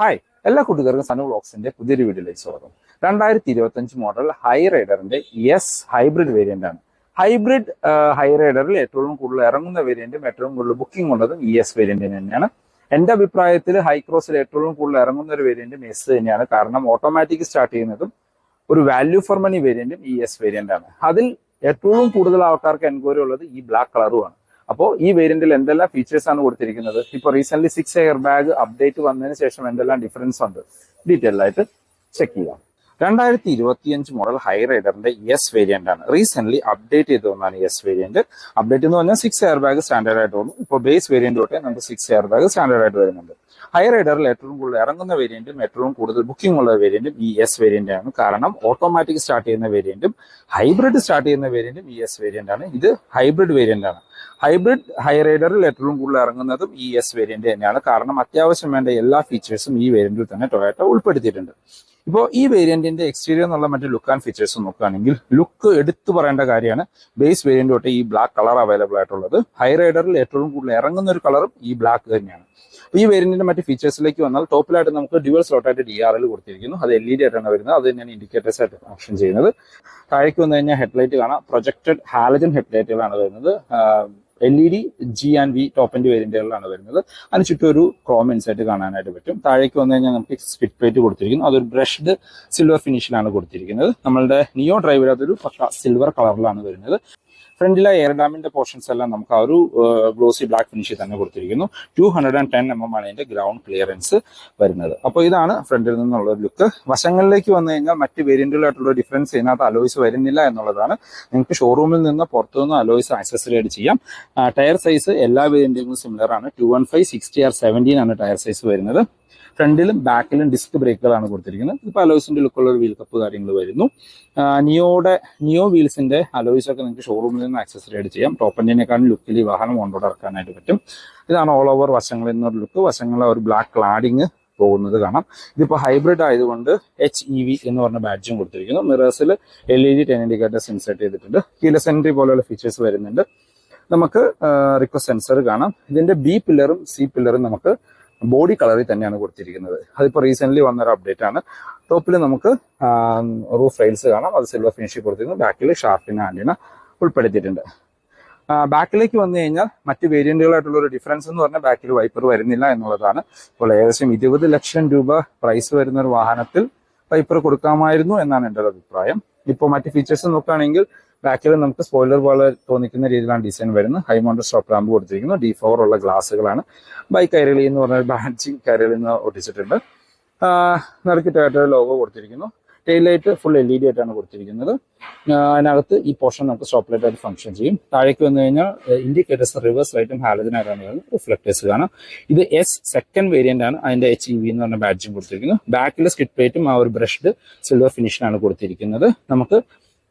Hi എല്ലാ കൂട്ടുകാർക്കും സനു ബ്ലോക്സിന്റെ പുതിയൊരു വീഡിയോയിലേക്ക് സ്വാഗതം. രണ്ടായിരത്തി ഇരുപത്തഞ്ച് മോഡൽ ഹൈ റൈഡറിന്റെ എസ് ഹൈബ്രിഡ് വേരിയന്റ് ആണ്. ഹൈബ്രിഡ് ഹൈ റൈഡറിൽ ഏറ്റവും കൂടുതൽ ഇറങ്ങുന്ന വേരിയന്റും ഏറ്റവും കൂടുതൽ ബുക്കിംഗ് ഉള്ളതും ഇ എസ് വേരിയന്റിന് തന്നെയാണ്. എന്റെ അഭിപ്രായത്തിൽ ഹൈ ക്രോസിൽ ഏറ്റവും കൂടുതൽ ഇറങ്ങുന്ന ഒരു വേരിയന്റും എസ് തന്നെയാണ്. കാരണം ഓട്ടോമാറ്റിക് സ്റ്റാർട്ട് ചെയ്യുന്നതും ഒരു വാല്യൂ ഫോർ മണി വേരിയന്റും ഇ എസ് വേരിയന്റ് ആണ്. അതിൽ ഏറ്റവും കൂടുതൽ ആൾക്കാർക്ക് എൻക്വയറി ഉള്ളത് ഈ ബ്ലാക്ക് കളറുമാണ് അപ്പോൾ ഈ വേരിയന്റിൽ എന്തെല്ലാം ഫീച്ചേഴ്സ് ആണ് കൊടുത്തിരിക്കുന്നത്? ഇപ്പോൾ recent six air bag update വന്നതിന് ശേഷം എന്തെല്ലാം ഡിഫറൻസ് ഉണ്ട്? ഡീറ്റെയിൽ ആയിട്ട് ചെക്ക് ചെയ്യാം. രണ്ടായിരത്തി ഇരുപത്തിയഞ്ച് മോഡൽ ഹൈ റൈഡറിന്റെ എസ് വേരിയന്റ് ആണ്. റീസെന്റ് അപ്ഡേറ്റ് ചെയ്ത് വന്നാണ് എസ് വേരിയന്റ് അപ്ഡേറ്റ് എന്ന് പറഞ്ഞാൽ സിക്സ് എയർ ബാഗ് സ്റ്റാൻഡേർഡ് ആയിട്ട് വന്നു. ഇപ്പോൾ ബേസ് വേരിയന്റ് തൊട്ടേ നമുക്ക് സിക്സ് എയർ ബാഗ് സ്റ്റാൻഡേർഡ് ആയിട്ട് വരുന്നുണ്ട്. ഹൈ റൈഡറിൽ ഏറ്റവും കൂടുതൽ ഇറങ്ങുന്ന വേരിയന്റും ഏറ്റവും കൂടുതൽ ബുക്കിംഗ് ഉള്ള വേരിയന്റും ഈ എസ് വേരിയന്റ് ആണ്. കാരണം ഓട്ടോമാറ്റിക് സ്റ്റാർട്ട് ചെയ്യുന്ന വേരിയന്റും ഹൈബ്രിഡ് സ്റ്റാർട്ട് ചെയ്യുന്ന വേരിയന്റും ഈ എസ് വേരിയന്റ് ആണ്. ഇത് ഹൈബ്രിഡ് വേരിയന്റ് ആണ്. ഹൈബ്രിഡ് ഹൈ റൈഡറിൽ ഏറ്റവും കൂടുതൽ ഇറങ്ങുന്നതും ഈ എസ് വേരിയന്റ് തന്നെയാണ്. കാരണം അത്യാവശ്യം വേണ്ട എല്ലാ ഫീച്ചേഴ്സും ഈ വേരിയന്റിൽ തന്നെ ടൊയോട്ട ഉൾപ്പെടുത്തിയിട്ടുണ്ട്. ഇപ്പോൾ ഈ വേരിയന്റിന്റെ എക്സ്റ്റീരിയർ എന്നുള്ള മറ്റു ലുക്ക് ആൻഡ് ഫീച്ചേഴ്സ് നോക്കുകയാണെങ്കിൽ ലുക്ക് എടുത്തു പറയേണ്ട കാര്യമാണ്. ബേസ് വേരിയന്റ് തൊട്ട് ഈ ബ്ലാക്ക് കളർ അവൈലബിൾ ആയിട്ടുള്ളത്. ഹൈ റൈഡറിൽ ഏറ്റവും കൂടുതൽ ഇറങ്ങുന്ന ഒരു കളറും ഈ ബ്ലാക്ക് തന്നെയാണ്. ഈ വേരിയന്റിന്റെ മറ്റ് ഫീച്ചേഴ്സിലേക്ക് വന്നാൽ ടോപ്പിലായിട്ട് നമുക്ക് ഡ്യുവൽ സ്ലോട്ടായിട്ട് ഡി ആർ എൽ കൊടുത്തിരിക്കുന്നു. അത് എൽ ഇ ഡി ആയിട്ടാണ് വരുന്നത്. അത് തന്നെയാണ് ഇൻഡിക്കേറ്റേഴ്സ് ആയിട്ട് ഓപ്ഷൻ ചെയ്യുന്നത്. താഴേക്ക് വന്നു കഴിഞ്ഞാൽ ഹെഡ്ലൈറ്റ് കാണാം. പ്രൊജക്റ്റഡ് ഹാലജൻ ഹെഡ്ലൈറ്റുകളാണ് വരുന്നത്. L E D G and V top and വേരിയന്റുകളിലാണ് വരുന്നത്. അതിന് ചുറ്റും ഒരു ക്രോം ഇൻസൈറ്റ് കാണാനായിട്ട് പറ്റും. താഴേക്ക് വന്നു കഴിഞ്ഞാൽ നമുക്ക് സ്പിറ്റ് പ്ലേറ്റ് കൊടുത്തിരിക്കുന്നു. അതൊരു ബ്രഷ്ഡ് സിൽവർ ഫിനിഷിലാണ് കൊടുത്തിരിക്കുന്നത്. നമ്മളുടെ നിയോ ഡ്രൈവർ അതൊരു പക്ക സിൽവർ കളറിലാണ് വരുന്നത്. ഫ്രണ്ടിലെ എയർ ഡാമിന്റെ പോർഷൻസ് എല്ലാം നമുക്ക് ആ ഒരു ഗ്ലോസി ബ്ലാക്ക് ഫിനിഷിൽ തന്നെ കൊടുത്തിരിക്കുന്നു. Two hundred and ten M M ആണ് ഇതിന്റെ ഗ്രൗണ്ട് ക്ലിയറൻസ് വരുന്നത്. അപ്പോൾ ഇതാണ് ഫ്രണ്ടിൽ നിന്നുള്ള ഒരു ലുക്ക് വശങ്ങളിലേക്ക് വന്നു കഴിഞ്ഞാൽ മറ്റ് വേരിയന്റുകളായിട്ടുള്ള ഡിഫറൻസ് ഇതിനകത്ത് അലോയ്സ് വരുന്നില്ല എന്നുള്ളതാണ്. നിങ്ങൾക്ക് ഷോറൂമിൽ നിന്ന് പുറത്തുനിന്ന് അലോയ്സ് ആക്സസറി ആയിട്ട് ചെയ്യാം ടയർ സൈസ് എല്ലാ വേരിയന്റുകളും സിമിലർ ആണ്. Two one five sixty R seventeen ആണ് ടയർ സൈസ് വരുന്നത്. ഫ്രണ്ടിലും ബാക്കിലും ഡിസ്ക് ബ്രേക്കുകളാണ് കൊടുത്തിരിക്കുന്നത്. ഇപ്പോൾ അലോയ്സിന്റെ ലുക്കുള്ള ഒരു വീൽ കപ്പ് കാര്യങ്ങൾ വരുന്നു. നിയോയുടെ നിയോ വീൽസിന്റെ അലോയ്സ് ഒക്കെ നിങ്ങൾക്ക് ഷോറൂമിൽ നിന്ന് ആക്സസറി ആയിട്ട് ചെയ്യാം. ടോപ്പ് എൻഡിനേക്കാളും ലുക്കിൽ ഈ വാഹനം കൊണ്ടോട് ഇറക്കാനായിട്ട് പറ്റും. ഇതാണ് ഓൾ ഓവർ വശങ്ങളിൽ നിന്നൊരു ലുക്ക് വശങ്ങളിലെ ഒരു ബ്ലാക്ക് ക്ലാഡിങ് പോകുന്നത് കാണാം. ഇതിപ്പോൾ ഹൈബ്രിഡ് ആയതുകൊണ്ട് എച്ച് ഇ വി എന്ന് പറഞ്ഞ ബാഡ്ജും കൊടുത്തിരിക്കുന്നു. മിറേഴ്സിൽ L E D ten indicators insert ചെയ്തിട്ടുണ്ട്. കീലസ് എൻട്രി പോലെയുള്ള ഫീച്ചേഴ്സ് വരുന്നുണ്ട്. നമുക്ക് റിക്വസ്റ്റ് സെൻസർ കാണാം. ഇതിന്റെ ബി പില്ലറും സി പില്ലറും നമുക്ക് ബോഡി കളറിൽ തന്നെയാണ് കൊടുത്തിരിക്കുന്നത്. അതിപ്പോൾ റീസെന്റ് വന്ന ഒരു അപ്ഡേറ്റ് ആണ്. ടോപ്പിൽ നമുക്ക് റൂഫ് റെയിൽസ് കാണാം. അത് സിൽവർ ഫിനിഷിൽ കൊടുത്തിരുന്നു ബാക്കിൽ ഷാർപ്പിന് ആന്റിന ഉൾപ്പെടുത്തിയിട്ടുണ്ട്. ബാക്കിലേക്ക് വന്നു കഴിഞ്ഞാൽ മറ്റ് വേരിയന്റുകളായിട്ടുള്ള ഒരു ഡിഫറൻസ് എന്ന് പറഞ്ഞാൽ ബാക്കിൽ വൈപ്പർ വരുന്നില്ല എന്നുള്ളതാണ്. ഇപ്പോൾ ഏകദേശം ഇരുപത് ലക്ഷം രൂപ പ്രൈസ് വരുന്ന ഒരു വാഹനത്തിൽ വൈപ്പർ കൊടുക്കാമായിരുന്നു എന്നാണ് എന്റെ ഒരു അഭിപ്രായം. ഇപ്പോൾ മറ്റ് ഫീച്ചേഴ്സ് നോക്കുകയാണെങ്കിൽ ബാക്കിൽ നമുക്ക് സ്പോയിലർ പോലെ തോന്നിക്കുന്ന രീതിയിലാണ് ഡിസൈൻ വരുന്നത്. ഹൈ മൗണ്ടർ സ്റ്റോപ്പ് റാമ്പ് കൊടുത്തിരിക്കുന്നു. ഡി ഫോർ ഉള്ള ഗ്ലാസ്സുകളാണ്. ബൈക്ക് കൈരളി എന്ന് പറഞ്ഞ ബാഡ്ജിങ് കൈരളി എന്ന് ഒട്ടിച്ചിട്ടുണ്ട്. നടുക്ക് ടൊയോട്ട ലോഗോ കൊടുത്തിരിക്കുന്നു. Tail light full L E D ആയിട്ടാണ് കൊടുത്തിരിക്കുന്നത്. അതിനകത്ത് ഈ പോർഷൻ നമുക്ക് സ്റ്റോപ്പ് ലൈറ്റ് ആയിട്ട് ഫംഗ്ഷൻ ചെയ്യും. താഴേക്ക് വന്നു കഴിഞ്ഞാൽ ഇൻഡിക്കേറ്റേഴ്സ് റിവേഴ്സ് ലൈറ്റും ഹാലജനായിട്ടാണ് വരുന്നത് റിഫ്ലക്ടേഴ്സ് കാണാം. ഇത് എസ് സെക്കൻഡ് വേരിയന്റ് ആണ്. അതിന്റെ എച്ച് ഇ വി എന്ന് പറഞ്ഞ ബാഡ്ജും കൊടുത്തിരിക്കുന്നു. ബാക്കിലെ സ്കിറ്റ് പ്ലേറ്റും ആ ഒരു ബ്രഷ്ഡ് സിൽവർ ഫിനിഷിനാണ് കൊടുത്തിരിക്കുന്നത്. നമുക്ക്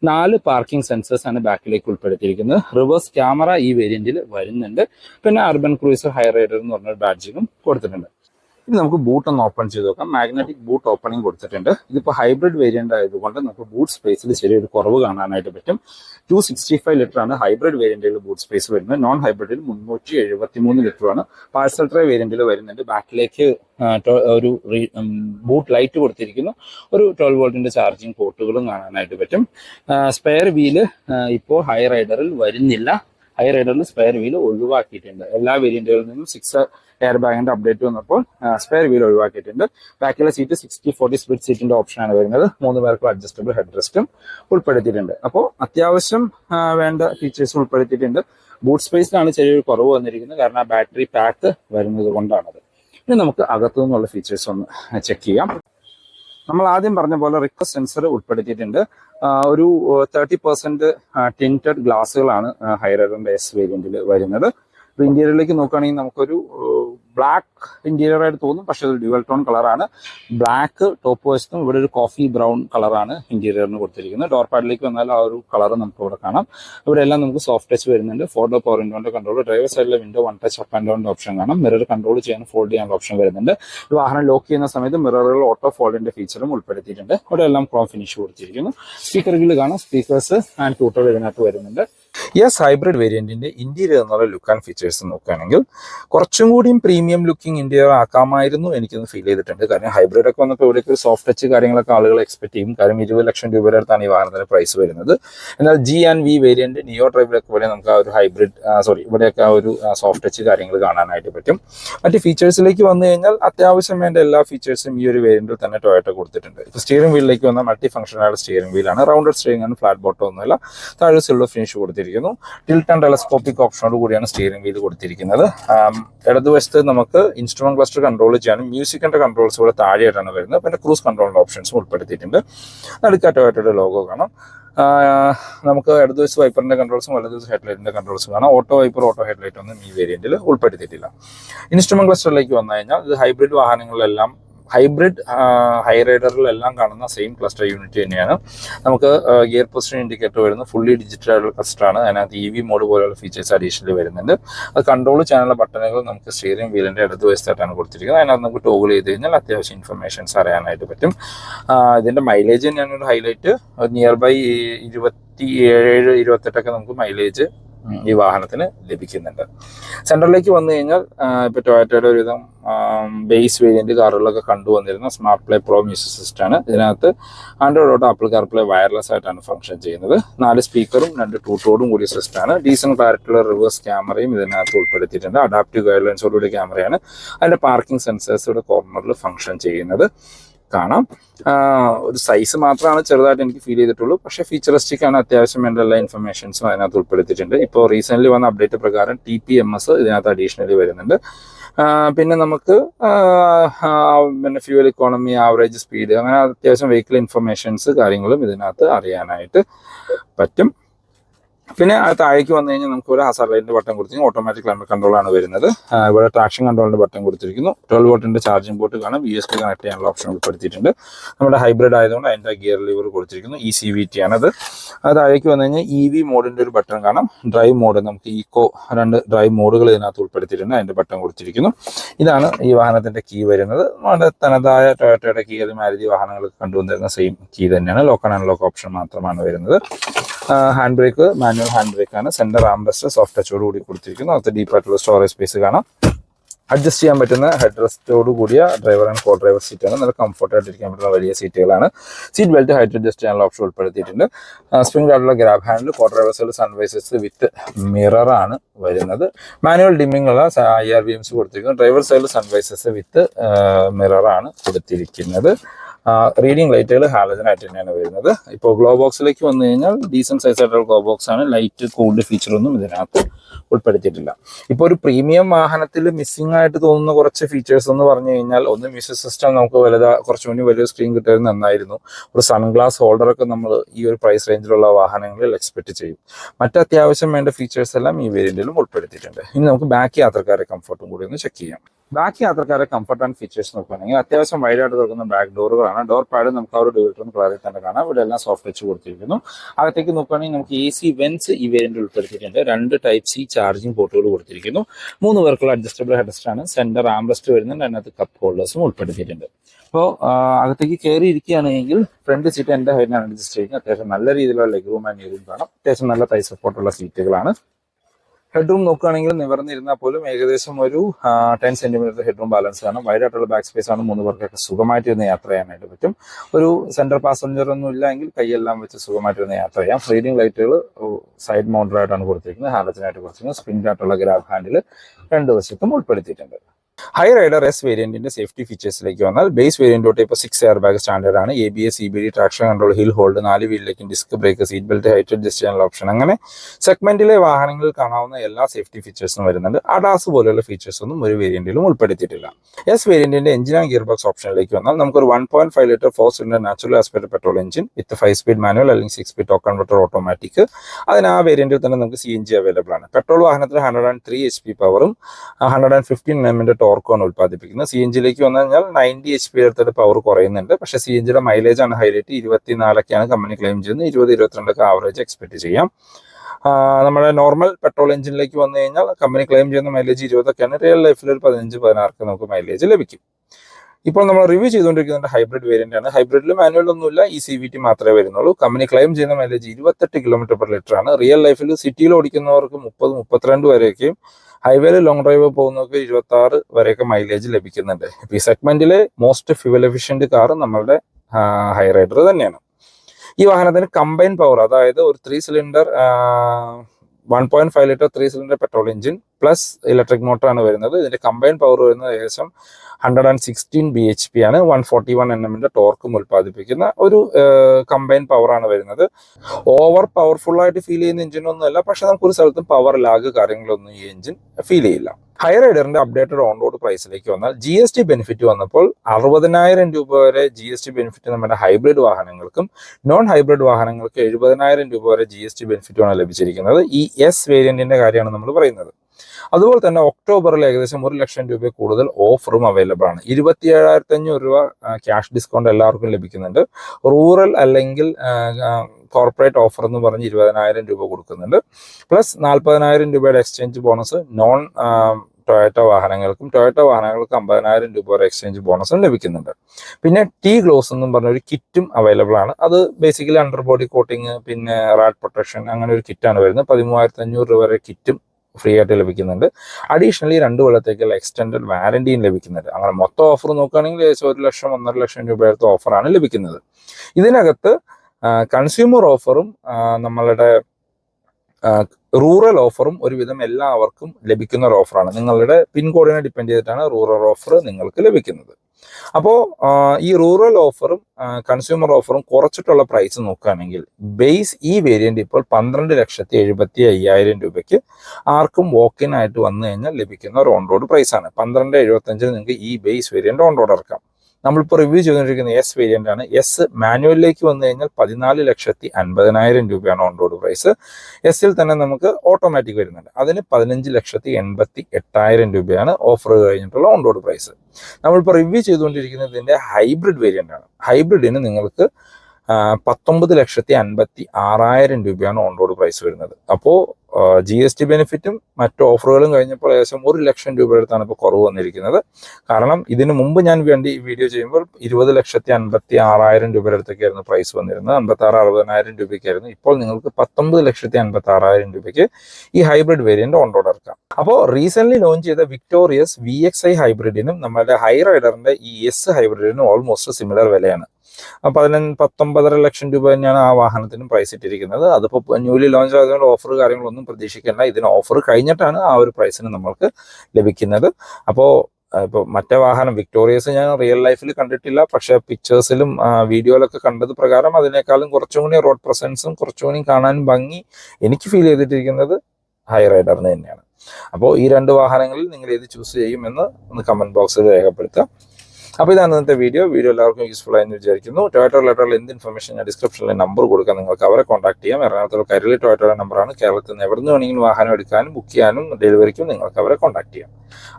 നാല് പാർക്കിംഗ് സെൻസേഴ്സ് ആണ് ബാക്കിലേക്ക് ഉൾപ്പെടുത്തിയിരിക്കുന്നത്. റിവേഴ്സ് ക്യാമറ ഈ വേരിയന്റിൽ വരുന്നുണ്ട്. പിന്നെ അർബൻ ക്രൂയിസ് ഹൈ റൈഡർ എന്ന് പറഞ്ഞ ബാഡ്ജിങ്ങും കൊടുത്തിട്ടുണ്ട്. ഇനി നമുക്ക് ബൂട്ട് ഒന്ന് ഓപ്പൺ ചെയ്ത് നോക്കാം. മാഗ്നറ്റിക് ബൂട്ട് ഓപ്പണിംഗ് കൊടുത്തിട്ടുണ്ട്. ഇതിപ്പോൾ ഹൈബ്രിഡ് വേരിയന്റ് ആയതുകൊണ്ട് നമുക്ക് ബൂട്ട് സ്പേസിൽ ചെറിയൊരു കുറവ് കാണാനായിട്ട് പറ്റും. ടു സിക്സ്റ്റി ഫൈവ് ലിറ്റർ ആണ് ഹൈബ്രിഡ് വേരിയന്റിൽ ബൂട്ട് സ്പേസ് വരുന്നത്. നോൺ ഹൈബ്രിഡിൽ മുന്നൂറ്റി എഴുപത്തി മൂന്ന് ലിറ്റർ ആണ് പാഴ്സൽ ട്രേ വേരിയന്റിൽ വരുന്നുണ്ട് ബാക്കിലേക്ക് ഒരു ബൂട്ട് ലൈറ്റ് കൊടുത്തിരിക്കുന്നു. ഒരു ട്വൽവ് വോൾട്ടിന്റെ ചാർജിങ് പോർട്ടുകളും കാണാനായിട്ട് പറ്റും. സ്പെയർ വീൽ ഇപ്പോൾ ഹൈ റൈഡറിൽ വരുന്നില്ല. ഹൈ റൈഡറിൽ സ്പെയർ വീൽ ഒഴിവാക്കിയിട്ടുണ്ട്. എല്ലാ വേരിയന്റുകളിൽ നിന്നും സിക്സ് എയർ ബാഗിന്റെ അപ്ഡേറ്റ് വന്നപ്പോൾ സ്പെയർ വീൽ ഒഴിവാക്കിയിട്ടുണ്ട്. ബാക്കിലെ സീറ്റ് സിക്സ്റ്റി ഫോർട്ടി സ്പ്ലിറ്റ് സീറ്റിന്റെ ഓപ്ഷനാണ് വരുന്നത്. മൂന്ന് പേർക്കും അഡ്ജസ്റ്റബിൾ ഹെഡ് റെസ്റ്റും ഉൾപ്പെടുത്തിയിട്ടുണ്ട്. അപ്പോൾ അത്യാവശ്യം വേണ്ട ഫീച്ചേഴ്സ് ഉൾപ്പെടുത്തിയിട്ടുണ്ട്. ബൂട്ട് സ്പേസിലാണ് ചെറിയൊരു കുറവ് വന്നിരിക്കുന്നത്. കാരണം ബാറ്ററി പാക്ക് വരുന്നത് കൊണ്ടാണത്. ഇനി നമുക്ക് അകത്തു നിന്നുള്ള ഫീച്ചേഴ്സ് ഒന്ന് ചെക്ക് ചെയ്യാം. നമ്മൾ ആദ്യം പറഞ്ഞ പോലെ റിക്വസ്റ്റ് സെൻസർ ഉൾപ്പെടുത്തിയിട്ടുണ്ട്. ഒരു തേർട്ടി പെർസെന്റ് ടിന്റഡ് ഗ്ലാസ്സുകളാണ് ഹൈററിന്റെ എസ് വേരിയന്റിൽ വരുന്നത്. ഇന്റീരിയറിലേക്ക് നോക്കുകയാണെങ്കിൽ നമുക്കൊരു ബ്ലാക്ക് ഇന്റീരിയർ ആയിട്ട് തോന്നും പക്ഷെ ഒരു ഡ്യുവൽ ടോൺ കളറാണ് ബ്ലാക്ക് ടോപ്പ് വശത്തും ഇവിടെ ഒരു കോഫി ബ്രൗൺ കളറാണ് ഇന്റീരിയറിന് കൊടുത്തിരിക്കുന്നത്. ഡോർ പാഡിലേക്ക് വന്നാൽ ആ ഒരു കളർ നമുക്ക് ഇവിടെ കാണാം. ഇവിടെ എല്ലാം നമുക്ക് സോഫ്റ്റ് ടച്ച് വരുന്നുണ്ട്. ഫോർ ഡോ പവർ വിൻഡോന്റെ കൺട്രോൾ ഡ്രൈവർ സൈഡിലെ window one touch up and down option കാണാം. മിറർ കൺട്രോൾ ചെയ്യാൻ ഫോൾഡ് ചെയ്യാനുള്ള ഓപ്ഷൻ വരുന്നുണ്ട്. വാഹനം ലോക്ക് ചെയ്യുന്ന സമയത്ത് മിററുകൾ ഓട്ടോ ഫോൾഡിന്റെ ഫീച്ചറും ഉൾപ്പെടുത്തിയിട്ടുണ്ട്. ഇവിടെ എല്ലാം ക്രോം ഫിനിഷ് കൊടുത്തിരിക്കുന്നു. സ്പീക്കറുകൾ കാണാം. സ്പീക്കേഴ്സ് ആൻഡ് ട്യൂട്ടർ ഇതിനകത്ത് വരുന്നുണ്ട്. യെസ് ഹൈബ്രിഡ് വേരിയന്റിന്റെ ഇന്റീരിയർ എന്നുള്ള ലുക്ക് ആൻഡ് ഫീച്ചേഴ്സ് നോക്കുകയാണെങ്കിൽ കുറച്ചും കൂടിയും പ്രീമിയം ലുക്കിംഗ് ഇന്റീരിയർ ആക്കാമായിരുന്നു എനിക്കൊന്ന് ഫീൽ ചെയ്തിട്ടുണ്ട്. കാരണം ഹൈബ്രിഡ് ഒക്കെ വന്നപ്പോൾ ഇവിടേക്ക് ഒരു സോഫ്റ്റ് ടച്ച് കാര്യങ്ങളൊക്കെ ആളുകൾ എക്സ്പെക്ട് ചെയ്യും. കാരണം ഇരുപത് ലക്ഷം രൂപയുടെ അടുത്താണ് ഈ വാഹനത്തിന്റെ പ്രൈസ് വരുന്നത്. എന്നാൽ G and V variant neo ഡ്രൈവിലൊക്കെ പോലെ നമുക്ക് ആ ഒരു ഹൈബ്രിഡ് സോറി ഇവിടെയൊക്കെ ആ ഒരു സോഫ്റ്റ് ടച്ച് കാര്യങ്ങൾ കാണാനായിട്ട് പറ്റും. മറ്റ് ഫീച്ചേഴ്സിലേക്ക് വന്നു കഴിഞ്ഞാൽ അത്യാവശ്യം വേണ്ട എല്ലാ ഫീച്ചേഴ്സും ഈ ഒരു വേരിയന്റിൽ തന്നെ ടൊയോട്ട കൊടുത്തിട്ടുണ്ട്. ഇപ്പോൾ സ്റ്റിയറിംഗ് വീലിലേക്ക് വന്ന മൾട്ടി ഫംഗ്ഷനായ സ്റ്റിയറിംഗ് വീലാണ് റൗണ്ടഡ് സ്റ്റിയറിംഗ് ആണ് ഫ്ലാറ്റ് ബോട്ടം ഒന്നുമില്ല. താഴെ സിൽവർ ഫിനിഷ് കൊടുത്തിരിക്കുന്നു. ടിൽറ്റ് ആൻഡ് ടെലസ്കോപ്പിക് ഓപ്ഷനോട് കൂടിയാണ് സ്റ്റിയറിംഗ് വീൽ കൊടുത്തിരിക്കുന്നത്. ഇടതുവശത്ത് നമുക്ക് ഇൻസ്ട്രുമെന്റ് ക്ലസ്റ്റർ കൺട്രോൾ ചെയ്യാനും മ്യൂസിക്കിന്റെ കൺട്രോൾസ് ഇവിടെ താഴെയായിട്ടാണ് വരുന്നത്. പിന്നെ ക്രൂസ് കൺട്രോളിന്റെ ഓപ്ഷൻസും ഉൾപ്പെടുത്തിയിട്ടുണ്ട്. നടുക്ക ലോഗോ കാണാം. നമുക്ക് നമുക്ക് ഇടതുവശത്ത് വൈപ്പറിന്റെ കൺട്രോൾസും വലതുവശത്ത് ഹെഡ്ലൈറ്റിന്റെ കൺട്രോൾസും കാണാം. ഓട്ടോ വൈപ്പർ ഓട്ടോ ഹെഡ്ലൈറ്റ് ഒന്നും ഈ വേരിയന്റിൽ ഉൾപ്പെടുത്തിയിട്ടില്ല. ഇൻസ്ട്രുമെന്റ് ക്ലസ്റ്ററിലേക്ക് വന്നു കഴിഞ്ഞാൽ ഇത് ഹൈബ്രിഡ് വാഹനങ്ങളിലെല്ലാം ഹൈബ്രിഡ് ഹൈ റൈഡറിലെല്ലാം കാണുന്ന സെയിം ക്ലസ്റ്റർ യൂണിറ്റ് തന്നെയാണ്. നമുക്ക് ഗിയർ പൊസിഷൻ ഇൻഡിക്കേറ്റർ വരുന്ന ഫുള്ളി ഡിജിറ്റൽ ക്ലസ്റ്റർ ആണ്. അതിനകത്ത് ഇ വി മോഡ് പോലെയുള്ള ഫീച്ചേഴ്സ് അഡീഷണലി വരുന്നുണ്ട്. അത് കൺട്രോൾ ചെയ്യാനുള്ള ബട്ടണുകൾ നമുക്ക് സ്റ്റിയറിംഗ് വീലിന്റെ ഇടതുവശത്തായിട്ടാണ് കൊടുത്തിരിക്കുന്നത്. അതിനകത്ത് നമുക്ക് ടോഗിൾ ചെയ്ത് കഴിഞ്ഞാൽ അത്യാവശ്യം ഇൻഫർമേഷൻസ് അറിയാനായിട്ട് പറ്റും. ഇതിന്റെ മൈലേജ് തന്നെയാണ് ഒരു ഹൈലൈറ്റ് നിയർ ബൈ ഇരുപത്തി ഏഴ് ഇരുപത്തെട്ടൊക്കെ നമുക്ക് മൈലേജ് ഈ വാഹനത്തിന് ലഭിക്കുന്നുണ്ട്. സെൻട്രലിലേക്ക് വന്നു കഴിഞ്ഞാൽ ഇപ്പോൾ ടൊയറ്റയുടെ ഒരുവിധം ബേസ് വേരിയന്റ് കാറുകളൊക്കെ കണ്ടുവന്നിരുന്ന smart play pro music system ആണ് ഇതിനകത്ത് Android Auto Apple CarPlay wireless ആയിട്ടാണ് ഫംഗ്ഷൻ ചെയ്യുന്നത്. നാല് സ്പീക്കറും രണ്ട് ടൂട്ടോടും കൂടിയ സിസ്റ്റമാണ്. ഡീസന്റ് ക്ലാരിറ്റിയുള്ള റിവേഴ്സ് ക്യാമറയും ഇതിനകത്ത് ഉൾപ്പെടുത്തിയിട്ടുണ്ട്. അഡാപ്റ്റീവ് ഗൈഡ് ലൈൻസോടുകൂടിയ ക്യാമറയാണ്. അതിന്റെ പാർക്കിംഗ് സെൻസേഴ്സ് ഇവിടെ കോർണറിൽ ഫംഗ്ഷൻ ചെയ്യുന്നത്. കാണാം. ഒരു സൈസ് മാത്രമാണ് ചെറുതായിട്ട് എനിക്ക് ഫീൽ ചെയ്തിട്ടുള്ളൂ. പക്ഷേ ഫീച്ചറിസ്റ്റിക് ആണ് അത്യാവശ്യം വേണ്ട എല്ലാ ഇൻഫർമേഷൻസും അതിനകത്ത് ഉൾപ്പെടുത്തിയിട്ടുണ്ട്. ഇപ്പോൾ റീസെന്റ്ലി വന്ന അപ്ഡേറ്റ് പ്രകാരം ടി പി എം എസ് ഇതിനകത്ത് അഡീഷണലി വരുന്നുണ്ട്. പിന്നെ നമുക്ക് പിന്നെ ഫ്യൂവൽ ഇക്കോണമി ആവറേജ് സ്പീഡ് അങ്ങനെ അത്യാവശ്യം വെഹിക്കിൾ ഇൻഫർമേഷൻസ് കാര്യങ്ങളും ഇതിനകത്ത് അറിയാനായിട്ട് പറ്റും. പിന്നെ ആ താഴേക്ക് വന്നു കഴിഞ്ഞാൽ നമുക്ക് ഒരു ഹസാർ ലൈറ്റിന്റെ ബട്ടൺ കൊടുത്തിരിക്കുന്നു. ഓട്ടോമാറ്റിക് ക്ലൈമറ്റ് കൺട്രോൾ ആണ് വരുന്നത്. ഇവിടെ ട്രാക്ഷൻ കൺട്രോളിന്റെ ബട്ടൺ കൊടുത്തിരിക്കുന്നു. ട്വൽവ് വോട്ടിന്റെ ചാർജിംഗ് ബോട്ട് കാണാം. വി എസ് പി കണക്ട് ചെയ്യാനുള്ള ഓപ്ഷൻ ഉൾപ്പെടുത്തിയിട്ടുണ്ട് നമ്മുടെ ഹൈബ്രിഡ് ആയതുകൊണ്ട് അതിന്റെ ഗിയർ ലിവർ കൊടുത്തിരിക്കുന്നു. ഇ സി വി ടി ആണത്. അത് താഴേക്ക് വന്നു കഴിഞ്ഞാൽ ഇ വി മോഡിന്റെ ഒരു ബട്ടൺ കാണാം. ഡ്രൈവ് മോഡ് നമുക്ക് ഈക്കോ രണ്ട് ഡ്രൈവ് മോഡുകൾ ഇതിനകത്ത് ഉൾപ്പെടുത്തിയിട്ടുണ്ട്. അതിന്റെ ബട്ടൺ കൊടുത്തിരിക്കുന്നു. ഇതാണ് ഈ വാഹനത്തിന്റെ കീ വരുന്നത്. നമ്മുടെ തനതായ ടൊയോട്ടയുടെ കീ അത് മാരുതി വാഹനങ്ങൾ കണ്ടുവന്നിരുന്ന സെയിം കീ തന്നെയാണ്. ലോക്ക് ആൻഡ് അൺലോക്ക് ഓപ്ഷൻ മാത്രമാണ് വരുന്നത്. Hand brake manual hand brake ആണ്. സെന്റർ ആംബസ്റ്റ് സോഫ്റ്റ് ടച്ചോട് കൂടി കൊടുത്തിരിക്കുന്നു. അകത്ത് ഡീപ്പ് ആയിട്ടുള്ള സ്റ്റോറേജ് സ്പേസ് കാണാം. അഡ്ജസ്റ്റ് ചെയ്യാൻ പറ്റുന്ന ഹെഡ് റെസ്റ്റോട് കൂടിയ ഡ്രൈവർ ആൻഡ് കോ ഡ്രൈവർ സീറ്റാണ് നല്ല കംഫർട്ട് ആയിട്ട് ഇരിക്കാൻ പറ്റുന്ന വലിയ സീറ്റുകളാണ്. സീറ്റ് ബെൽറ്റ് ഹൈറ്റ് അഡ്ജസ്റ്റ് ചെയ്യാനുള്ള ഓപ്ഷൻ ഉൾപ്പെടുത്തിയിട്ടുണ്ട്. സ്പ്രിംഗ് ആയിട്ടുള്ള ഗ്രാബ് ഹാൻഡിൽ കോ ഡ്രൈവേഴ്സിൽ സൺവൈസസ് വിത്ത് മിറർ ആണ് വരുന്നത്. മാനുവൽ ഡിമ്മിംഗ് ഉള്ള ഐ ആർ ബി എംസ് കൊടുത്തിരിക്കുന്നു ഡ്രൈവർ സൈഡിൽ സൺവൈസസ് വിത്ത് മിറർ ആണ് കൊടുത്തിരിക്കുന്നത്. റീഡിംഗ് ലൈറ്റുകൾ ഹാലജൻ ആയിട്ട് തന്നെയാണ് വരുന്നത്. ഇപ്പോൾ ഗ്ലോ ബോക്സിലേക്ക് വന്നു കഴിഞ്ഞാൽ ഡീസന്റ് സൈസ് ആയിട്ടുള്ള ഗ്ലോ ബോക്സ് ആണ്. ലൈറ്റ് കൂൾഡ് ഫീച്ചർ ഒന്നും ഇതിനകത്ത് ഉൾപ്പെടുത്തിയിട്ടില്ല. ഇപ്പോൾ ഒരു പ്രീമിയം വാഹനത്തിൽ മിസ്സിംഗ് ആയിട്ട് തോന്നുന്ന കുറച്ച് ഫീച്ചേഴ്സ് എന്ന് പറഞ്ഞു കഴിഞ്ഞാൽ ഒന്ന് മ്യൂസിക് സിസ്റ്റം നമുക്ക് വലുതാ കുറച്ചും കൂടി വലിയ സ്ക്രീൻ കിട്ടുന്നത് നന്നായിരുന്നു. ഒരു സൺഗ്ലാസ് ഹോൾഡർ ഒക്കെ നമ്മൾ ഈ ഒരു പ്രൈസ് റേഞ്ചിലുള്ള വാഹനങ്ങളിൽ എക്സ്പെക്ട് ചെയ്യും. മറ്റ് അത്യാവശ്യം വേണ്ട ഫീച്ചേഴ്സ് എല്ലാം ഈ വേരിയന്റിലും ഉൾപ്പെടുത്തിയിട്ടുണ്ട്. ഇനി നമുക്ക് ബാക്ക് യാത്രക്കാരെ കംഫർട്ടും കൂടി ഒന്ന് ചെക്ക് ചെയ്യാം. ബാക്ക് യാത്രക്കാരെ കംഫർട്ട് ആൻഡ് ഫീച്ചേഴ്സ് നോക്കുകയാണെങ്കിൽ അത്യാവശ്യം വൈഡായിട്ട് തുറക്കുന്ന ബാക്ക് ഡോറുകളാണ് ഡോർ പാഡ് നമുക്ക് ആ ഒരു ഡോറിട്ടും ക്ലാരിറ്റി തന്നെ കാണാം. ഇവിടെ എല്ലാം സോഫ്റ്റ് വെച്ച് കൊടുത്തിരിക്കുന്നു. അകത്തേക്ക് നോക്കുകയാണെങ്കിൽ നമുക്ക് എ സി വെൻസ് ഈ വേരിയന്റ് ഉൾപ്പെടുത്തിയിട്ടുണ്ട്. രണ്ട് ടൈപ്പ് സി ചാർജിംഗ് പോർട്ടുകൾ കൊടുത്തിരിക്കുന്നു. മൂന്ന് പേർക്കുള്ള അഡ്ജസ്റ്റബിൾ ഹെഡ്സ്റ്റ് ആണ്. സെന്റർ ആംബ്രസ്റ്റ് വരുന്നുണ്ട്. അതിനകത്ത് കപ്പ് ഹോൾഡേഴ്സും ഉൾപ്പെടുത്തിയിട്ടുണ്ട്. അപ്പോൾ അകത്തേക്ക് കയറി ഇരിക്കുകയാണെങ്കിൽ ഫ്രണ്ട് സീറ്റ് എന്റെ ഹൈറ്റിനാണ് അഡ്ജസ്റ്റ് ചെയ്യുന്നത് അത്യാവശ്യം നല്ല രീതിയിലുള്ള ലെഗ് റൂം ആൻഡ് റൂം കാണാം. അത്യാവശ്യം നല്ല തൈ സപ്പോർട്ടുള്ള സീറ്റുകളാണ് ഹെഡ് റൂം നോക്കുകയാണെങ്കിൽ നിവർന്നിരുന്നാൽ പോലും ഏകദേശം ഒരു ടെൻ സെന്റിമീറ്റർ ഹെഡ്റൂം ബാലൻസ് ആണ് വൈഡ് ആയിട്ടുള്ള ബാക്ക് സ്പേസ് ആണ് മൂന്ന് പേർക്കൊക്കെ സുഖമായിട്ട് ഇരുന്ന് യാത്ര ചെയ്യാനായിട്ട് പറ്റും. ഒരു സെന്റർ പാസഞ്ചർ ഒന്നും ഇല്ലെങ്കിൽ കൈയെല്ലാം വെച്ച് സുഖമായിട്ട് ഇരുന്ന് യാത്ര ചെയ്യാം. റീഡിംഗ് ലൈറ്റുകൾ സൈഡ് മൗണ്ടർ ആയിട്ടാണ് കൊടുത്തിരിക്കുന്നത്. ഹാലത്തിനായിട്ട് കൊടുത്തിരിക്കുന്നത്. സ്പിൻഡായിട്ടുള്ള ഗ്രാബ് ഹാൻഡിൽ രണ്ട് വശത്തും ഉൾപ്പെടുത്തിയിട്ടുണ്ട്. ഹൈ റൈഡർ എസ് വേരിയന്റിന്റെ സേഫ്റ്റി ഫീച്ചേഴ്സിലേക്ക് വന്നാൽ ബേസ് വേരിയന്റ് തൊട്ട് ഇപ്പോൾ സിക്സ് എയർ ബാഗ് സ്റ്റാൻഡേർഡ് ആണ്. A B S E B D traction control hill hold നാല് വീലിലേക്കും disc brake seat belt height adjust ചെയ്യാനുള്ള ഓപ്ഷൻ അങ്ങനെ സെഗ്മെന്റിലെ വാഹനങ്ങളിൽ കാണാവുന്ന എല്ലാ സേഫ്റ്റി ഫീച്ചേഴ്സും വരുന്നുണ്ട്. അഡാസ് പോലെയുള്ള ഫീച്ചേഴ്സ് ഒന്നും ഒരു വേരിയന്റിലും ഉൾപ്പെടുത്തിയിട്ടില്ല. എസ് വേരിയന്റിന്റെ എഞ്ചിൻ ആൻഡ് ഗിയർ ബോക്സ് ഓപ്ഷനിലേക്ക് വന്നാൽ നമുക്കൊരു one point five litre four cylinder natural aspect petrol engine with five speed manual അല്ലെങ്കിൽ six speed torque converter automatic അതിന് ആ വേരിയന്റിൽ തന്നെ നമുക്ക് സി എൻ ജി അവൈലബിൾ ആണ്. പെട്രോൾ വാഹനത്തിന് hundred and three H P പവറും ഹൺഡ്രഡ് ആൻഡ് ഫിഫ്റ്റീൻ എമ്മിന്റെ ടോർക്കുമാണ് ഉൽപ്പാദിപ്പിക്കുന്നത്. സി എൻ ജിയിലേക്ക് വന്നു കഴിഞ്ഞാൽ നയന്റി എച്ച് പി എടുത്തിട്ട് പവർ കുറയുന്നുണ്ട്. പക്ഷേ സി എൻ ജിയുടെ മൈലേജ് ആണ് ഹൈലൈറ്റ് ഇരുപത്തിനാലൊക്കെയാണ് കമ്പനി ക്ലെയിം ചെയ്യുന്നത്. ഇരുപത് ഇരുപത്തിരണ്ടൊക്കെ ആവറേജ് എക്സ്പെക്ട് ചെയ്യാം. നമ്മുടെ നോർമൽ പെട്രോൾ എഞ്ചിനിലേക്ക് വന്നു കഴിഞ്ഞാൽ കമ്പനി ക്ലെയിം ചെയ്യുന്ന മൈലേജ് ഇരുപതൊക്കെയാണ്. റിയൽ ലൈഫിൽ ഒരു പതിനഞ്ച് പതിനാറൊക്കെ നമുക്ക് മൈലേജ് ലഭിക്കും. ഇപ്പോൾ നമ്മൾ റിവ്യൂ ചെയ്തുകൊണ്ടിരിക്കുന്നത് ഹൈബ്രിഡ് വേരിയന്റ് ആണ്. ഹൈബ്രിഡിൽ മാനുവൽ ഒന്നുമില്ല. ഈ സി വി ടി മാത്രമേ വരുന്നുള്ളൂ. കമ്പനി ക്ലെയിം ചെയ്യുന്ന മൈലേജ് ഇരുപത്തെട്ട് കിലോമീറ്റർ പെർ ലിറ്റർ ആണ്. റിയൽ ലൈഫിൽ സിറ്റിയിൽ ഓടിക്കുന്നവർക്ക് മുപ്പത് മുപ്പത്തിരണ്ട് വരെയൊക്കെയും ഹൈവേയിൽ ലോങ് ഡ്രൈവ് പോകുന്നവർക്ക് ഇരുപത്തി ആറ് വരെയൊക്കെ മൈലേജ് ലഭിക്കുന്നുണ്ട്. ഈ സെഗ്മെന്റിലെ മോസ്റ്റ് ഫ്യൂവൽ എഫിഷ്യന്റ് കാർ നമ്മളുടെ ഹൈ റൈഡർ തന്നെയാണ്. ഈ വാഹനത്തിന് കമ്പൈൻ പവർ അതായത് ഒരു three cylinder one point five litre three cylinder petrol engine plus electric മോട്ടറാണ് വരുന്നത്. ഇതിന്റെ കമ്പൈൻ പവർ വരുന്നത് ഏകദേശം hundred and sixteen B H P ആണ്. വൺ ഫോർട്ടി വൺ എൻ എമ്മിന്റെ ടോർക്കും ഉൽപ്പാദിപ്പിക്കുന്ന ഒരു കമ്പൈൻ പവർ ആണ് വരുന്നത്. ഓവർ പവർഫുൾ ആയിട്ട് ഫീൽ ചെയ്യുന്ന എഞ്ചിനൊന്നുമല്ല പക്ഷെ നമുക്ക് ഒരു സ്ഥലത്തും പവർ ലാഗ് കാര്യങ്ങളൊന്നും ഈ എഞ്ചിൻ ഫീൽ ചെയ്യില്ല. ഹൈ റൈഡറിന്റെ അപ്ഡേറ്റഡ് ഓൺ റോഡ് പ്രൈസിലേക്ക് വന്നാൽ ജി എസ് ടി ബെനിഫിറ്റ് വന്നപ്പോൾ അറുപതിനായിരം രൂപ വരെ ജി എസ് ടി ബെനിഫിറ്റ് നമ്മുടെ ഹൈബ്രിഡ് വാഹനങ്ങൾക്കും നോൺ ഹൈബ്രിഡ് വാഹനങ്ങൾക്കും എഴുപതിനായിരം രൂപ വരെ ജി എസ് ടി ബെനിഫിറ്റുമാണ് ലഭിച്ചിരിക്കുന്നത്. ഈ എസ് വേരിയന്റിന്റെ കാര്യമാണ് നമ്മൾ പറയുന്നത്. അതുപോലെ തന്നെ ഒക്ടോബറിൽ ഏകദേശം ഒരു ലക്ഷം രൂപ കൂടുതൽ ഓഫറും അവൈലബിൾ ആണ്. ഇരുപത്തി ഏഴായിരത്തി അഞ്ഞൂറ് രൂപ ക്യാഷ് ഡിസ്കൗണ്ട് എല്ലാവർക്കും ലഭിക്കുന്നുണ്ട്. റൂറൽ അല്ലെങ്കിൽ കോർപ്പറേറ്റ് ഓഫർ എന്ന് പറഞ്ഞ് ഇരുപതിനായിരം രൂപ കൊടുക്കുന്നുണ്ട്. പ്ലസ് നാൽപ്പതിനായിരം രൂപയുടെ എക്സ്ചേഞ്ച് ബോണസ് നോൺ ടൊയറ്റ വാഹനങ്ങൾക്കും ടൊയറ്റ വാഹനങ്ങൾക്ക് അമ്പതിനായിരം രൂപ വരെ എക്സ്ചേഞ്ച് ബോണസും ലഭിക്കുന്നുണ്ട്. പിന്നെ ടി ഗ്ലോസ് എന്നും പറഞ്ഞ ഒരു കിറ്റും അവൈലബിൾ ആണ്. അത് ബേസിക്കലി അണ്ടർ ബോഡി കോട്ടിങ് പിന്നെ റാഡ് പ്രൊട്ടക്ഷൻ അങ്ങനെ ഒരു കിറ്റാണ് വരുന്നത്. പതിമൂവായിരത്തി അഞ്ഞൂറ് രൂപ വരെ കിറ്റും ഫ്രീ ആയിട്ട് ലഭിക്കുന്നുണ്ട് അഡീഷണലി രണ്ട് കൊല്ലത്തേക്കുള്ള എക്സ്റ്റൻഡഡ് വാറന്റിയും ലഭിക്കുന്നുണ്ട്. അങ്ങനെ മൊത്തം ഓഫർ നോക്കുകയാണെങ്കിൽ ഏകദേശം ഒരു ലക്ഷം ഒന്നര ലക്ഷം രൂപയുടെ ഓഫറാണ് ലഭിക്കുന്നത്. ഇതിനകത്ത് കൺസ്യൂമർ ഓഫറും നമ്മളുടെ റൂറൽ ഓഫറും ഒരുവിധം എല്ലാവർക്കും ലഭിക്കുന്ന ഒരു ഓഫറാണ് നിങ്ങളുടെ പിൻകോഡിനെ ഡിപ്പെൻഡ് ചെയ്തിട്ടാണ് റൂറൽ ഓഫർ നിങ്ങൾക്ക് ലഭിക്കുന്നത്. അപ്പോൾ ഈ റൂറൽ ഓഫറും കൺസ്യൂമർ ഓഫറും കുറച്ചിട്ടുള്ള പ്രൈസ് നോക്കുകയാണെങ്കിൽ ബേസ് ഈ വേരിയന്റ് ഇപ്പോൾ പന്ത്രണ്ട് ലക്ഷത്തി എഴുപത്തി അയ്യായിരം രൂപയ്ക്ക് ആർക്കും വോക്കിനായിട്ട് വന്നു കഴിഞ്ഞാൽ ലഭിക്കുന്ന ഒരു ഓൺ റോഡ് പ്രൈസാണ് പന്ത്രണ്ട് എഴുപത്തഞ്ചിന് നിങ്ങൾക്ക് ഈ ബേസ് വേരിയന്റ് ഓൺ റോഡ് ഇറക്കാം. നമ്മളിപ്പോൾ റിവ്യൂ ചെയ്തുകൊണ്ടിരിക്കുന്ന എസ് വേരിയന്റ് ആണ്. എസ് മാനുവലിലേക്ക് വന്നു കഴിഞ്ഞാൽ പതിനാല് ലക്ഷത്തി അൻപതിനായിരം രൂപയാണ് ഓൺ റോഡ് പ്രൈസ് എസ്സിൽ തന്നെ നമുക്ക് ഓട്ടോമാറ്റിക് വരുന്നുണ്ട്. അതിന് പതിനഞ്ച് ലക്ഷത്തി എൺപത്തി എട്ടായിരം രൂപയാണ് ഓഫർ കഴിഞ്ഞിട്ടുള്ള ഓൺ റോഡ് പ്രൈസ് നമ്മളിപ്പോൾ റിവ്യൂ ചെയ്തുകൊണ്ടിരിക്കുന്നതിന്റെ ഹൈബ്രിഡ് വേരിയന്റ് ആണ്. ഹൈബ്രിഡിന് നിങ്ങൾക്ക് പത്തൊമ്പത് ലക്ഷത്തി അൻപത്തി ആറായിരം രൂപയാണ് ഓൺ റോഡ് പ്രൈസ് വരുന്നത്. അപ്പോൾ ജി എസ് ടി ബെനിഫിറ്റും മറ്റു ഓഫറുകളും കഴിഞ്ഞപ്പോൾ ഏകദേശം ഒരു ലക്ഷം രൂപയുടെ അടുത്താണ് ഇപ്പോൾ കുറവ് വന്നിരിക്കുന്നത്. കാരണം ഇതിനു മുമ്പ് ഞാൻ വേണ്ടി ഈ വീഡിയോ ചെയ്യുമ്പോൾ ഇരുപത് ലക്ഷത്തി അൻപത്തി ആറായിരം രൂപയുടെ അടുത്തൊക്കെയായിരുന്നു പ്രൈസ് വന്നിരുന്നത്. അൻപത്തി ആറ് അറുപതിനായിരം രൂപയ്ക്കായിരുന്നു. ഇപ്പോൾ നിങ്ങൾക്ക് പത്തൊമ്പത് ലക്ഷത്തി അൻപത്തി ആറായിരം രൂപയ്ക്ക് ഈ ഹൈബ്രിഡ് വേരിയന്റ് ഓൺ റോഡ് ഇറക്കാം. അപ്പോൾ റീസെന്റ് ലോഞ്ച് ചെയ്ത വിക്ടോറിയസ് വി എക്സ് ഐ ഹൈബ്രിഡിനും നമ്മുടെ ഹൈ റൈഡറിന്റെ ഈ എസ് ഹൈബ്രിഡിനും ഓൾമോസ്റ്റ് സിമിലർ വിലയാണ്. പതിനഞ്ച് പത്തൊമ്പതര ലക്ഷം രൂപ തന്നെയാണ് ആ വാഹനത്തിന് പ്രൈസ് ഇട്ടിരിക്കുന്നത്. അതിപ്പോൾ ന്യൂലി ലോഞ്ച് ആയതുകൊണ്ട് ഓഫർ കാര്യങ്ങളൊന്നും പ്രതീക്ഷിക്കേണ്ട. ഇതിന് ഓഫർ കഴിഞ്ഞിട്ടാണ് ആ ഒരു പ്രൈസിന് നമ്മൾക്ക് ലഭിക്കുന്നത്. അപ്പോൾ ഇപ്പോൾ മറ്റേ വാഹനം വിക്ടോറിയസ് ഞാൻ റിയൽ ലൈഫിൽ കണ്ടിട്ടില്ല. പക്ഷെ പിക്ചേഴ്സിലും വീഡിയോയിലൊക്കെ കണ്ടത് പ്രകാരം അതിനേക്കാളും കുറച്ചും കൂടി റോഡ് പ്രസൻസും കുറച്ചും കൂടി കാണാൻ ഭംഗി എനിക്ക് ഫീൽ ചെയ്തിട്ടിരിക്കുന്നത് ഹൈ റൈഡറിന് തന്നെയാണ്. അപ്പോൾ ഈ രണ്ട് വാഹനങ്ങളിൽ നിങ്ങൾ ഏത് ചൂസ് ചെയ്യുമെന്ന് ഒന്ന് കമന്റ് ബോക്സിൽ രേഖപ്പെടുത്തുക. അപ്പോൾ ഇതാണ് ഇന്നത്തെ വീഡിയോ വീഡിയോ എല്ലാവർക്കും യൂസ്ഫുൾ ആയെന്ന് വിചാരിക്കുന്നു. ടൊയോട്ടോ ലെറ്ററിൽ എന്ത് ഇൻഫർമേഷൻ ഞാൻ ഡിസ്ക്രിപ്ഷനിൽ നമ്പർ കൊടുക്കാം നിങ്ങൾക്ക് അവരെ കോൺടാക്ട് ചെയ്യാം. എറണാകുളത്തുള്ള കരളി ടൊയോട്ടോയുടെ നമ്പറാണ് കേരളത്തിൽ നിന്ന് എവിടെ നിന്ന് വേണമെങ്കിലും വാഹനം എടുക്കാനും ബുക്ക് ചെയ്യാനും ഡെലിവറിക്കും നിങ്ങൾക്ക് അവരെ കോൺടാക്ട് ചെയ്യാം.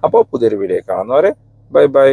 അപ്പോൾ പുതിയൊരു വീഡിയോ കാണുന്നവരെ ബൈ ബൈ